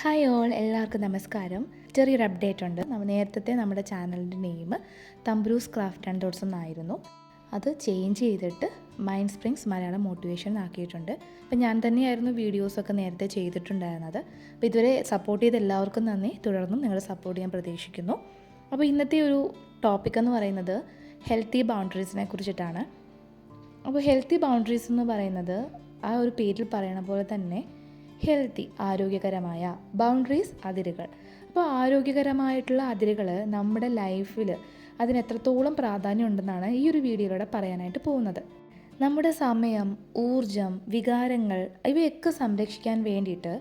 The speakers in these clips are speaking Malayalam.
ഹായ് ഓൾ എല്ലാവർക്കും നമസ്കാരം. ചെറിയൊരു അപ്ഡേറ്റ് ഉണ്ട്. നേരത്തെ നമ്മുടെ ചാനലിന്റെ നെയിം തമ്പ്രൂസ് ക്രാഫ്റ്റ് ആൻഡ് ഡോട്ട്സ് എന്നായിരുന്നു. അത് ചേഞ്ച് ചെയ്തിട്ട് മൈൻഡ് സ്പ്രിങ്സ് മലയാളം മോട്ടിവേഷൻ ആക്കിയിട്ടുണ്ട്. അപ്പോൾ ഞാൻ തന്നെയായിരുന്നു വീഡിയോസൊക്കെ നേരത്തെ ചെയ്തിട്ടുണ്ടായിരുന്നത്. അപ്പോൾ ഇതുവരെ സപ്പോർട്ട് ചെയ്ത എല്ലാവർക്കും നന്ദി. തുടർന്നും നിങ്ങളുടെ സപ്പോർട്ട് ചെയ്യാൻ പ്രതീക്ഷിക്കുന്നു. അപ്പോൾ ഇന്നത്തെ ഒരു ടോപ്പിക് എന്ന് പറയുന്നത് ഹെൽത്തി ബൗണ്ടറീസിനെ കുറിച്ചിട്ടാണ്. അപ്പോൾ ഹെൽത്തി ബൗണ്ടറീസ് എന്ന് പറയുന്നത് ആ ഒരു പേരിൽ പറയണ പോലെ തന്നെ ഹെൽത്തി ആരോഗ്യകരമായ ബൗണ്ടറീസ് അതിരുകൾ. അപ്പോൾ ആരോഗ്യകരമായിട്ടുള്ള അതിരുകൾ നമ്മുടെ ലൈഫിൽ അതിന് എത്രത്തോളം പ്രാധാന്യം ഉണ്ടെന്നാണ് ഈ ഒരു വീഡിയോയിലൂടെ പറയാനായിട്ട് പോകുന്നത്. നമ്മുടെ സമയം ഊർജം വികാരങ്ങൾ ഇവയൊക്കെ സംരക്ഷിക്കാൻ വേണ്ടിയിട്ട്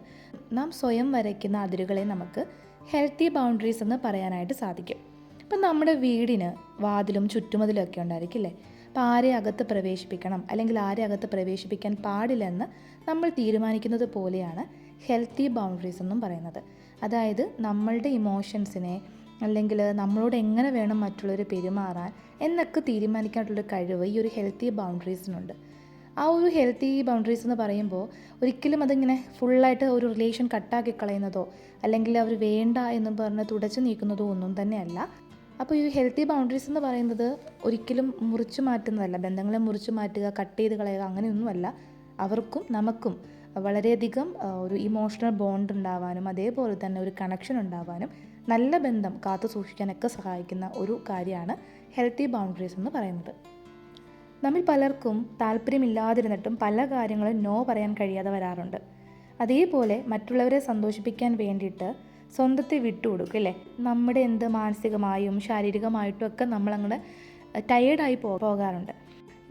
നാം സ്വയം വരയ്ക്കുന്ന അതിരുകളെ നമുക്ക് ഹെൽത്തി ബൗണ്ടറീസ് എന്ന് പറയാനായിട്ട് സാധിക്കും. ഇപ്പം നമ്മുടെ വീടിന് വാതിലും ചുറ്റുമതിലും ഒക്കെ ഉണ്ടായിരിക്കില്ലേ? അപ്പോൾ ആരെ അകത്ത് പ്രവേശിപ്പിക്കണം? അല്ലെങ്കിൽ ആരെ അകത്ത് പ്രവേശിപ്പിക്കാൻ പാടില്ലെന്ന് നമ്മൾ തീരുമാനിക്കുന്നത് പോലെയാണ് ഹെൽത്തി ബൗണ്ടറീസ് എന്നും പറയുന്നത്. അതായത് നമ്മളുടെ ഇമോഷൻസിനെ അല്ലെങ്കിൽ നമ്മളോട് എങ്ങനെ വേണം മറ്റുള്ളവർ പെരുമാറാൻ എന്നൊക്കെ തീരുമാനിക്കാനുള്ള കഴിവ് ഈ ഒരു ഹെൽത്തി ബൗണ്ടറീസിനുണ്ട്. ആ ഒരു ഹെൽത്തി ബൗണ്ടറീസ് എന്ന് പറയുമ്പോൾ ഒരിക്കലും അതിങ്ങനെ ഫുള്ളായിട്ട് ഒരു റിലേഷൻ കട്ടാക്കി കളയുന്നതോ അല്ലെങ്കിൽ അവർ വേണ്ട എന്ന് പറഞ്ഞ് തുടച്ചു നീക്കുന്നതോ ഒന്നും തന്നെയല്ല. അപ്പോൾ ഈ ഹെൽത്തി ബൗണ്ടറീസ് എന്ന് പറയുന്നത് ഒരിക്കലും മുറിച്ചു മാറ്റുന്നതല്ല. ബന്ധങ്ങളെ മുറിച്ചു മാറ്റുക കട്ട് ചെയ്ത് കളയുക അങ്ങനെയൊന്നുമല്ല. അവർക്കും നമുക്കും വളരെയധികം ഒരു ഇമോഷണൽ ബോണ്ട് ഉണ്ടാവാനും അതേപോലെ തന്നെ ഒരു കണക്ഷൻ ഉണ്ടാവാനും നല്ല ബന്ധം കാത്തു സൂക്ഷിക്കാനൊക്കെ സഹായിക്കുന്ന ഒരു കാര്യമാണ് ഹെൽത്തി ബൗണ്ടറീസ് എന്ന് പറയുന്നത്. നമ്മിൽ പലർക്കും താല്പര്യമില്ലാതിരുന്നിട്ടും പല കാര്യങ്ങളും നോ പറയാൻ കഴിയാതെ വരാറുണ്ട്. അതേപോലെ മറ്റുള്ളവരെ സന്തോഷിപ്പിക്കാൻ വേണ്ടിയിട്ട് സ്വന്തത്തെ വിട്ടുകൊടുക്കും അല്ലേ? നമ്മുടെ എന്ത് മാനസികമായും ശാരീരികമായിട്ടും ഒക്കെ നമ്മളങ്ങനെ ടയേർഡായി പോ പോകാറുണ്ട്.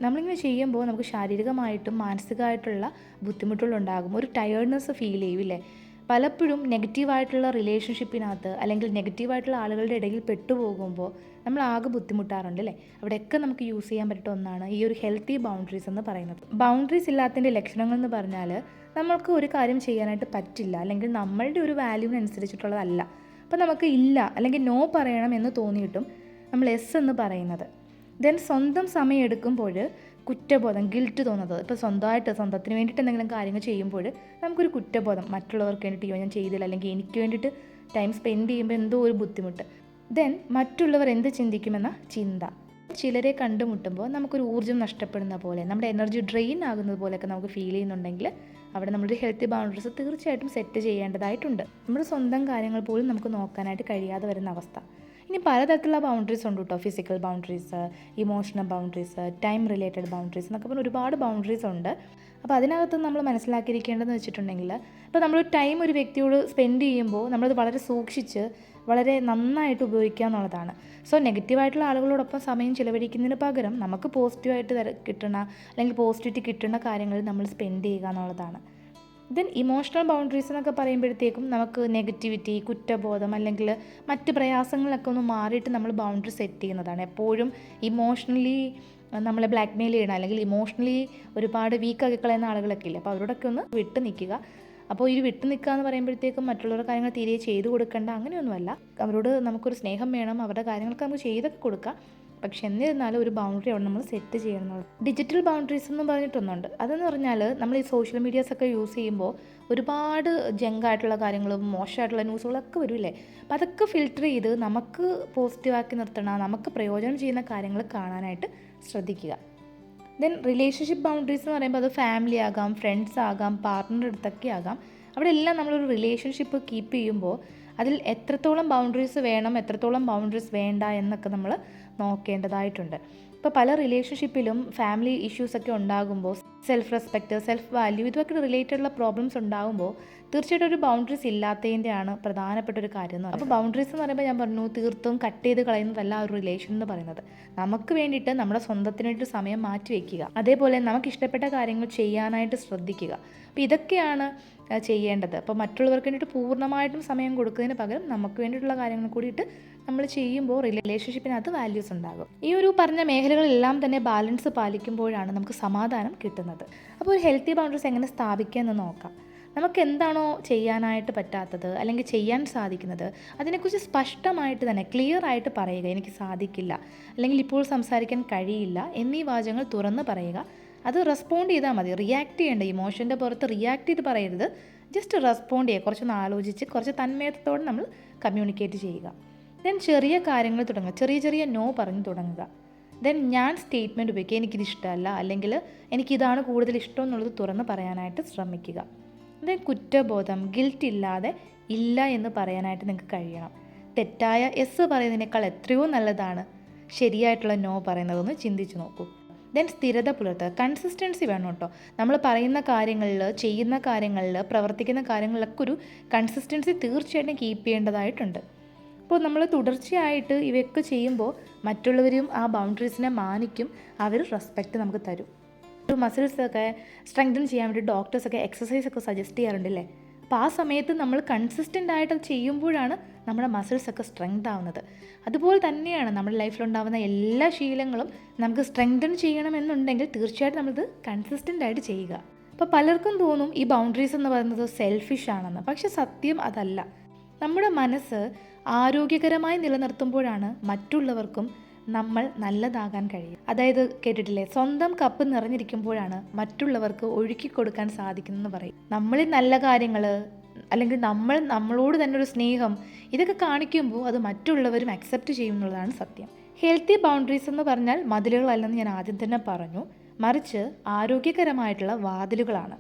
നമ്മളിങ്ങനെ ചെയ്യുമ്പോൾ നമുക്ക് ശാരീരികമായിട്ടും മാനസികമായിട്ടുള്ള ബുദ്ധിമുട്ടുകളുണ്ടാകും. ഒരു ടയേർഡ്നെസ് ഫീൽ ചെയ്യും പലപ്പോഴും നെഗറ്റീവായിട്ടുള്ള റിലേഷൻഷിപ്പിനകത്ത് അല്ലെങ്കിൽ നെഗറ്റീവായിട്ടുള്ള ആളുകളുടെ ഇടയിൽ പെട്ടുപോകുമ്പോൾ നമ്മൾ ആകെ ബുദ്ധിമുട്ടാറുണ്ട് അല്ലേ? അവിടെയൊക്കെ നമുക്ക് യൂസ് ചെയ്യാൻ പറ്റുന്ന ഒന്നാണ് ഈ ഒരു ഹെൽത്തി ബൗണ്ടറീസ് എന്ന് പറയുന്നത്. ബൗണ്ടറീസ് ഇല്ലാത്തതിന്റെ ലക്ഷണങ്ങൾ എന്ന് പറഞ്ഞാൽ നമ്മൾക്ക് ഒരു കാര്യം ചെയ്യാനായിട്ട് പറ്റില്ല അല്ലെങ്കിൽ നമ്മളുടെ ഒരു വാല്യൂവിനനുസരിച്ചിട്ടുള്ളതല്ല അപ്പോൾ നമുക്ക് ഇല്ല അല്ലെങ്കിൽ നോ പറയണം എന്ന് തോന്നിയിട്ടും നമ്മൾ എസ് എന്ന് പറയുന്നത്. ദെൻ സ്വന്തം സമയം എടുക്കുമ്പോൾ കുറ്റബോധം ഗിൽറ്റ് തോന്നുന്നത്. ഇപ്പോൾ സ്വന്തമായിട്ട് സ്വന്തത്തിന് വേണ്ടിയിട്ട് എന്തെങ്കിലും കാര്യങ്ങൾ ചെയ്യുമ്പോൾ നമുക്കൊരു കുറ്റബോധം. മറ്റുള്ളവർക്ക് വേണ്ടിയിട്ട് ഞാൻ ചെയ്തില്ല. അല്ലെങ്കിൽ എനിക്ക് വേണ്ടിയിട്ട് ടൈം സ്പെൻഡ് ചെയ്യുമ്പോൾ എന്തോ ഒരു ബുദ്ധിമുട്ട്. ദെൻ മറ്റുള്ളവർ എന്ത് ചിന്തിക്കുമെന്ന? ചിന്ത. ചിലരെ കണ്ടുമുട്ടുമ്പോൾ നമുക്കൊരു ഊർജം നഷ്ടപ്പെടുന്ന പോലെ നമ്മുടെ എനർജി ഡ്രെയിൻ ആകുന്നത് പോലെയൊക്കെ നമുക്ക് ഫീൽ ചെയ്യുന്നുണ്ടെങ്കിൽ അവിടെ നമ്മളൊരു ഹെൽത്തി ബൗണ്ടറീസ് തീർച്ചയായിട്ടും സെറ്റ് ചെയ്യേണ്ടതായിട്ടുണ്ട്. നമ്മുടെ സ്വന്തം കാര്യങ്ങൾ പോലും നമുക്ക് നോക്കാനായിട്ട് കഴിയാതെ വരുന്ന അവസ്ഥ. ഇനി പലതരത്തിലുള്ള ബൗണ്ടറീസ് ഉണ്ട് കേട്ടോ physical boundaries emotional boundaries time related boundaries എന്നൊക്കെ പറഞ്ഞ് ഒരുപാട് ബൗണ്ടറീസ് ഉണ്ട്. അപ്പോൾ അതിനകത്ത് നമ്മൾ മനസ്സിലാക്കിയിരിക്കേണ്ടതെന്ന് വെച്ചിട്ടുണ്ടെങ്കിൽ ഇപ്പോൾ നമ്മൾ ടൈം ഒരു വ്യക്തിയോട് സ്പെൻഡ് ചെയ്യുമ്പോൾ നമ്മളത് വളരെ സൂക്ഷിച്ച് വളരെ നന്നായിട്ട് ഉപയോഗിക്കുക എന്നുള്ളതാണ്. സോ നെഗറ്റീവായിട്ടുള്ള ആളുകളോടൊപ്പം സമയം ചിലവഴിക്കുന്നതിന് പകരം നമുക്ക് പോസിറ്റീവായിട്ട് കിട്ടണ അല്ലെങ്കിൽ പോസിറ്റിവിറ്റി കിട്ടുന്ന കാര്യങ്ങൾ നമ്മൾ സ്പെൻഡ് ചെയ്യുക എന്നുള്ളതാണ്. ദെൻ ഇമോഷണൽ ബൗണ്ടറീസ് എന്നൊക്കെ പറയുമ്പോഴത്തേക്കും നമുക്ക് നെഗറ്റിവിറ്റി കുറ്റബോധം അല്ലെങ്കിൽ മറ്റ് പ്രയാസങ്ങളൊക്കെ ഒന്ന് മാറിയിട്ട് നമ്മൾ ബൗണ്ടറി സെറ്റ് ചെയ്യുന്നതാണ്. എപ്പോഴും ഇമോഷണലി നമ്മളെ ബ്ലാക്ക് മെയിൽ ചെയ്യണം. അല്ലെങ്കിൽ ഇമോഷണലി ഒരുപാട് വീക്കാക്കി കളയുന്ന ആളുകളൊക്കെ ഇല്ല? അപ്പോൾ അവരോടൊക്കെ ഒന്ന് വിട്ട് നിൽക്കുക. അപ്പോൾ ഈ വിട്ടു നിൽക്കുക എന്ന് പറയുമ്പോഴത്തേക്കും മറ്റുള്ളവരുടെ കാര്യങ്ങൾ തീരെ ചെയ്തു കൊടുക്കേണ്ട അങ്ങനെയൊന്നുമല്ല. അവരോട് നമുക്കൊരു സ്നേഹം വേണം. അവരുടെ കാര്യങ്ങളൊക്കെ നമുക്ക് ചെയ്തൊക്കെ കൊടുക്കാം. പക്ഷെ എന്നിരുന്നാലും ഒരു ബൗണ്ടറി ആണ് നമ്മൾ സെറ്റ് ചെയ്യുന്നത്. ഡിജിറ്റൽ ബൗണ്ടറീസ് എന്ന് പറഞ്ഞിട്ടൊന്നുണ്ട്. അതെന്ന് പറഞ്ഞാൽ നമ്മൾ ഈ സോഷ്യൽ മീഡിയാസ് ഒക്കെ യൂസ് ചെയ്യുമ്പോൾ ഒരുപാട് ജങ്കായിട്ടുള്ള കാര്യങ്ങളും മോശമായിട്ടുള്ള ന്യൂസുകളൊക്കെ വരില്ലേ അപ്പം അതൊക്കെ ഫിൽട്ടർ ചെയ്ത് നമുക്ക് പോസിറ്റീവാക്കി നിർത്തണം നമുക്ക് പ്രയോജനം ചെയ്യുന്ന കാര്യങ്ങൾ കാണാനായിട്ട് ശ്രദ്ധിക്കുക. ദെൻ റിലേഷൻഷിപ്പ് ബൗണ്ടറീസ് എന്ന് പറയുമ്പോൾ അത് ഫാമിലി ആകാം ഫ്രണ്ട്സ് ആകാം പാർട്ട്ണറുടെ അടുത്തൊക്കെ ആകാം. അവിടെ എല്ലാം നമ്മളൊരു റിലേഷൻഷിപ്പ് കീപ്പ് ചെയ്യുമ്പോൾ അതിൽ എത്രത്തോളം ബൗണ്ടറീസ് വേണം എത്രത്തോളം ബൗണ്ടറീസ് വേണ്ട എന്നൊക്കെ നമ്മൾ നോക്കേണ്ടതായിട്ടുണ്ട്. ഇപ്പോൾ പല റിലേഷൻഷിപ്പിലും ഫാമിലി ഇഷ്യൂസ് ഒക്കെ ഉണ്ടാകുമ്പോൾ സെൽഫ് റെസ്പെക്റ്റ് സെൽഫ് വാല്യൂ ഇതൊക്കെ റിലേറ്റഡ് ഉള്ള പ്രോബ്ലംസ് ഉണ്ടാകുമ്പോൾ തീർച്ചയായിട്ടും ഒരു ബൗണ്ടറീസ് ഇല്ലാത്തതിന്റെയാണ് പ്രധാനപ്പെട്ട ഒരു കാര്യം എന്ന് അപ്പോൾ ബൗണ്ടറീസ് എന്ന് പറയുമ്പോൾ ഞാൻ പറഞ്ഞു തീർത്തും കട്ട് ചെയ്ത് കളയുന്നതല്ല ഒരു റിലേഷൻ എന്ന് പറയുന്നത്. നമുക്ക് വേണ്ടിയിട്ട് നമ്മുടെ സ്വന്തത്തിനായിട്ട് സമയം മാറ്റി വയ്ക്കുക അതേപോലെ നമുക്ക് ഇഷ്ടപ്പെട്ട കാര്യങ്ങൾ ചെയ്യാനായിട്ട് ശ്രദ്ധിക്കുക. അപ്പോൾ ഇതൊക്കെയാണ് ചെയ്യേണ്ടത്. അപ്പോൾ മറ്റുള്ളവർക്ക് വേണ്ടിയിട്ട് പൂർണമായിട്ടും സമയം കൊടുക്കുന്നതിന് പകരം നമുക്ക് വേണ്ടിയിട്ടുള്ള കാര്യങ്ങൾ കൂടിയിട്ട് നമ്മൾ ചെയ്യുമ്പോൾ റിലേഷൻഷിപ്പിനകത്ത് വാല്യൂസ് ഉണ്ടാകും. ഈ ഒരു പറഞ്ഞ മേഖലകളെല്ലാം തന്നെ ബാലൻസ് പാലിക്കുമ്പോഴാണ് നമുക്ക് സമാധാനം കിട്ടുന്നത്. അപ്പോൾ ഒരു ഹെൽത്തി ബൗണ്ടറീസ് എങ്ങനെ സ്ഥാപിക്കുക എന്ന് നോക്കാം. നമുക്ക് എന്താണോ ചെയ്യാനായിട്ട് പറ്റാത്തത് അല്ലെങ്കിൽ ചെയ്യാൻ സാധിക്കുന്നത് അതിനെക്കുറിച്ച് സ്പഷ്ടമായിട്ട് തന്നെ ക്ലിയർ ആയിട്ട് പറയുക എനിക്ക് സാധിക്കില്ല അല്ലെങ്കിൽ ഇപ്പോൾ സംസാരിക്കാൻ കഴിയില്ല എന്നീ വാചകങ്ങൾ തുറന്ന് പറയുക. അത് റെസ്പോണ്ട് ചെയ്താൽ മതി. റിയാക്ട് ചെയ്യേണ്ട ഇമോഷന്റെ പുറത്ത് റിയാക്ട് ചെയ്ത് പറയരുത്. ജസ്റ്റ് റെസ്പോണ്ട് ചെയ്യുക. കുറച്ചൊന്ന് ആലോചിച്ച് കുറച്ച് തന്മയത്തോടെ നമ്മൾ കമ്മ്യൂണിക്കേറ്റ് ചെയ്യുക. ദെൻ ചെറിയ കാര്യങ്ങൾ തുടങ്ങുക. ചെറിയ ചെറിയ നോ പറഞ്ഞ് തുടങ്ങുക. ദെൻ ഞാൻ സ്റ്റേറ്റ്മെന്റ് ഉപയോഗിക്കുക. എനിക്കിത് ഇഷ്ടമല്ല. അല്ലെങ്കിൽ എനിക്കിതാണ് കൂടുതൽ ഇഷ്ടം എന്നുള്ളത് തുറന്ന് പറയാനായിട്ട് ശ്രമിക്കുക. ദെൻ കുറ്റബോധം ഗിൽറ്റ് ഇല്ലാതെ ഇല്ല എന്ന് പറയാനായിട്ട് നിങ്ങൾക്ക് കഴിയണം. തെറ്റായ എസ് പറയുന്നതിനേക്കാൾ എത്രയോ നല്ലതാണ് ശരിയായിട്ടുള്ള നോ പറയുന്നതെന്ന് ചിന്തിച്ചു നോക്കൂ. ദെൻ സ്ഥിരത പുലർത്തുക. കൺസിസ്റ്റൻസി വേണം കേട്ടോ. നമ്മൾ പറയുന്ന കാര്യങ്ങളിൽ ചെയ്യുന്ന കാര്യങ്ങളിൽ പ്രവർത്തിക്കുന്ന കാര്യങ്ങളിലൊക്കെ ഒരു കൺസിസ്റ്റൻസി തീർച്ചയായിട്ടും കീപ്പ് ചെയ്യേണ്ടതായിട്ടുണ്ട്. അപ്പോൾ നമ്മൾ തുടർച്ചയായിട്ട് ഇവയൊക്കെ ചെയ്യുമ്പോൾ മറ്റുള്ളവരും ആ ബൗണ്ടറീസിനെ മാനിക്കും അവർ റെസ്പെക്റ്റ് നമുക്ക് തരും. ഒരു മസിൽസൊക്കെ സ്ട്രെങ്തൻ ചെയ്യാൻ വേണ്ടി ഡോക്ടേഴ്സൊക്കെ എക്സസൈസ് ഒക്കെ സജസ്റ്റ് ചെയ്യാറുണ്ടല്ലേ അപ്പോൾ ആ സമയത്ത് നമ്മൾ കൺസിസ്റ്റന്റ് ആയിട്ട് അത് ചെയ്യുമ്പോഴാണ് നമ്മുടെ മസിൽസ് ഒക്കെ സ്ട്രെങ്ത് ആവുന്നത്. അതുപോലെ തന്നെയാണ് നമ്മുടെ ലൈഫിലുണ്ടാകുന്ന എല്ലാ ശീലങ്ങളും നമുക്ക് സ്ട്രെങ്തൻ ചെയ്യണമെന്നുണ്ടെങ്കിൽ തീർച്ചയായിട്ടും നമ്മളിത് കൺസിസ്റ്റന്റ് ആയിട്ട് ചെയ്യുക. അപ്പോൾ പലർക്കും തോന്നും ഈ ബൗണ്ടറീസ് എന്ന് പറയുന്നത് സെൽഫിഷ് ആണെന്ന്. പക്ഷെ സത്യം അതല്ല. നമ്മുടെ മനസ്സ് ആരോഗ്യകരമായി നിലനിർത്തുമ്പോഴാണ് മറ്റുള്ളവർക്കും നമ്മൾ നല്ലതാകാൻ കഴിയും അതായത് കേട്ടിട്ടില്ലേ? സ്വന്തം കപ്പ് നിറഞ്ഞിരിക്കുമ്പോഴാണ് മറ്റുള്ളവർക്ക് ഒഴുക്കി കൊടുക്കാൻ സാധിക്കുന്നതെന്ന് പറയും. നമ്മളിൽ നല്ല കാര്യങ്ങൾ അല്ലെങ്കിൽ നമ്മൾ നമ്മളോട് തന്നെ ഒരു സ്നേഹം ഇതൊക്കെ കാണിക്കുമ്പോൾ അത് മറ്റുള്ളവരും അക്സെപ്റ്റ് ചെയ്യും എന്നുള്ളതാണ് സത്യം. ഹെൽത്തി ബൗണ്ടറീസ് എന്ന് പറഞ്ഞാൽ മതിലുകളല്ലെന്ന് ഞാൻ ആദ്യം തന്നെ പറഞ്ഞു. മറിച്ച് ആരോഗ്യകരമായിട്ടുള്ള വാതിലുകളാണ്.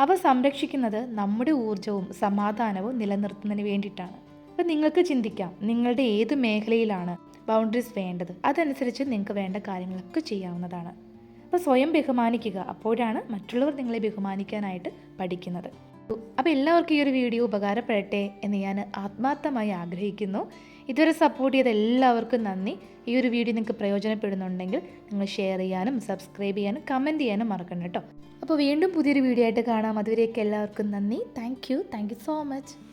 അവ സംരക്ഷിക്കുന്നത് നമ്മുടെ ഊർജവും സമാധാനവും നിലനിർത്തുന്നതിന് വേണ്ടിയിട്ടാണ്. അപ്പം നിങ്ങൾക്ക് ചിന്തിക്കാം നിങ്ങളുടെ ഏത് മേഖലയിലാണ് ബൗണ്ടറീസ് വേണ്ടത്? അതനുസരിച്ച് നിങ്ങൾക്ക് വേണ്ട കാര്യങ്ങളൊക്കെ ചെയ്യാവുന്നതാണ്. അപ്പോൾ സ്വയം ബഹുമാനിക്കുക അപ്പോഴാണ് മറ്റുള്ളവർ നിങ്ങളെ ബഹുമാനിക്കാനായിട്ട് പഠിക്കുന്നത്. അപ്പോൾ എല്ലാവർക്കും ഈ ഒരു വീഡിയോ ഉപകാരപ്പെടട്ടെ എന്ന് ഞാൻ ആത്മാർത്ഥമായി ആഗ്രഹിക്കുന്നു. ഇതുവരെ സപ്പോർട്ട് ചെയ്ത എല്ലാവർക്കും നന്ദി. ഈ ഒരു വീഡിയോ നിങ്ങൾക്ക് പ്രയോജനപ്പെടുന്നുണ്ടെങ്കിൽ നിങ്ങൾ ഷെയർ ചെയ്യാനും സബ്സ്ക്രൈബ് ചെയ്യാനും കമന്റ് ചെയ്യാനും മറക്കണ്ട കേട്ടോ. അപ്പോൾ വീണ്ടും പുതിയൊരു വീഡിയോ ആയിട്ട് കാണാം. അതുവരെയൊക്കെ എല്ലാവർക്കും നന്ദി. Thank you thank you so much